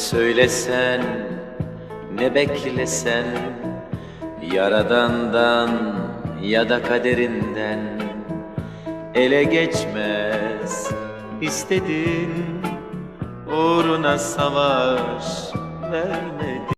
Söylesen ne beklesen Yaradandan ya da kaderinden. Ele geçmez istedin Uğruna savaş vermedin.